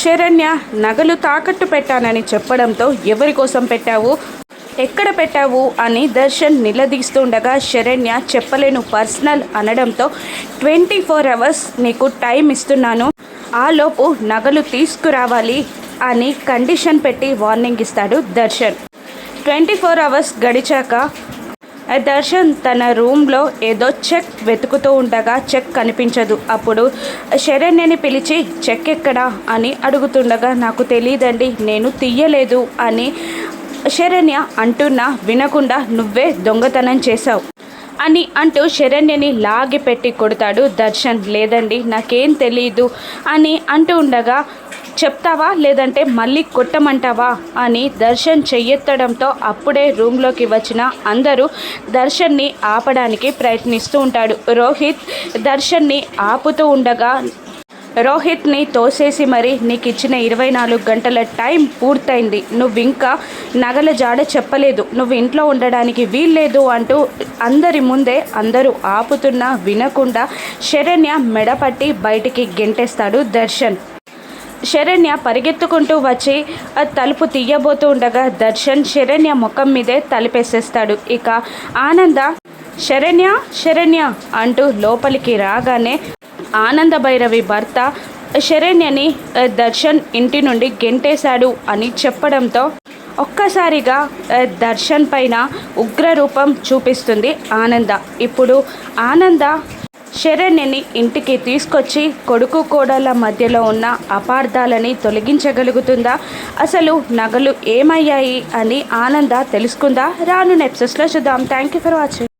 శరణ్య నగలు తాకట్టు పెట్టానని చెప్పడంతో ఎవరి కోసం పెట్టావు? ఎక్కడ పెట్టావు? అని దర్శన్ నిలదీస్తుండగా శరణ్య చెప్పలేను పర్సనల్ అనడంతో ట్వంటీ ఫోర్ అవర్స్ నీకు టైం ఇస్తున్నాను. ఆలోపు నగలు తీసుకురావాలి అని కండిషన్ పెట్టి వార్నింగ్ ఇస్తాడు దర్శన్. ట్వంటీ ఫోర్ అవర్స్ గడిచాక దర్శన్ తన రూమ్లో ఏదో చెక్ వెతుకుతూ ఉండగా చెక్ కనిపించదు. అప్పుడు శరణ్యని పిలిచి చెక్ ఎక్కడా? అని అడుగుతుండగా నాకు తెలియదండి నేను తీయలేదు అని శరణ్య అంటున్నా వినకుండా నువ్వే దొంగతనం చేశావు అని అంటూ శరణ్యని లాగి పెట్టి కొడతాడు దర్శన్. లేదండి నాకేం తెలియదు అని అంటూ ఉండగా చెప్తావా లేదంటే మళ్ళీ కొట్టమంటావా అని దర్శన్ చెయ్యెత్తడంతో అప్పుడే రూమ్లోకి వచ్చిన అందరూ దర్శన్ని ఆపడానికి ప్రయత్నిస్తూ ఉంటాడు. రోహిత్ దర్శన్ని ఆపుతూ ఉండగా రోహిత్ని తోసేసి మరి నీకు ఇచ్చిన ఇరవై నాలుగు గంటల టైం పూర్తయింది. నువ్వు ఇంకా నగల జాడ చెప్పలేదు. నువ్వు ఇంట్లో ఉండడానికి వీల్లేదు అంటూ అందరి ముందే అందరూ ఆపుతున్నా వినకుండా శరణ్య మెడపట్టి బయటికి గెంటేస్తాడు దర్శన్. శరణ్య పరిగెత్తుకుంటూ వచ్చి తలుపు తీయబోతూ ఉండగా దర్శన్ శరణ్య ముఖం మీదే తలుపేసేస్తాడు. ఇక ఆనంద శరణ్య శరణ్య అంటూ లోపలికి రాగానే ఆనంద భైరవి భర్త శరణ్యని దర్శన్ ఇంటి నుండి గెంటేశాడు అని చెప్పడంతో ఒక్కసారిగా దర్శన్ పైన ఉగ్రరూపం చూపిస్తుంది ఆనంద. ఇప్పుడు ఆనంద శరణ్యని ఇంటికి తీసుకొచ్చి కొడుకు కోడళ్ళ మధ్యలో ఉన్న అపార్థాలని తొలగించగలుగుతుందా? అసలు నగలు ఏమయ్యాయి అని ఆనంద తెలుసుకుందా? రాను నెప్సెస్లో చూద్దాం. Thank you for watching